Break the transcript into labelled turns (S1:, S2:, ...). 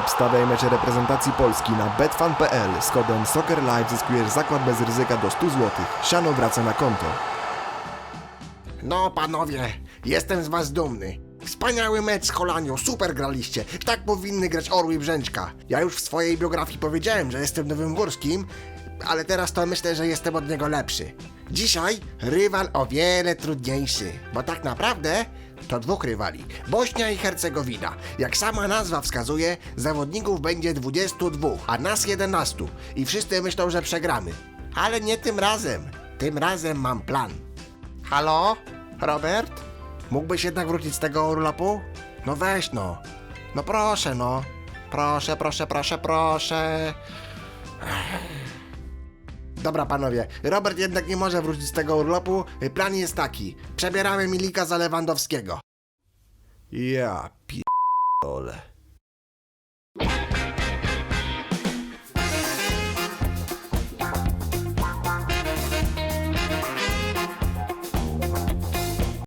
S1: Obstawiaj mecze reprezentacji Polski na betfan.pl. Z kodem SoccerLive zyskujesz zakład bez ryzyka do 100 zł. Siano wraca na konto.
S2: No panowie, jestem z was dumny. Wspaniały mecz z Holanią, super graliście. Tak powinny grać Orły i Brzęczka. Ja już w swojej biografii powiedziałem, że jestem nowym Górskim, ale teraz to myślę, że jestem od niego lepszy. Dzisiaj rywal o wiele trudniejszy, bo tak naprawdę to dwóch rywali. Bośnia i Hercegowina. Jak sama nazwa wskazuje, zawodników będzie 22, a nas 11. I wszyscy myślą, że przegramy. Ale nie tym razem. Tym razem mam plan. Halo? Robert? Mógłbyś jednak wrócić z tego urlopu? No weź no. No proszę no. Proszę, proszę, proszę, proszę. Dobra panowie, Robert jednak nie może wrócić z tego urlopu. Plan jest taki. Przebieramy Milika za Lewandowskiego.
S1: Ja pi***ole.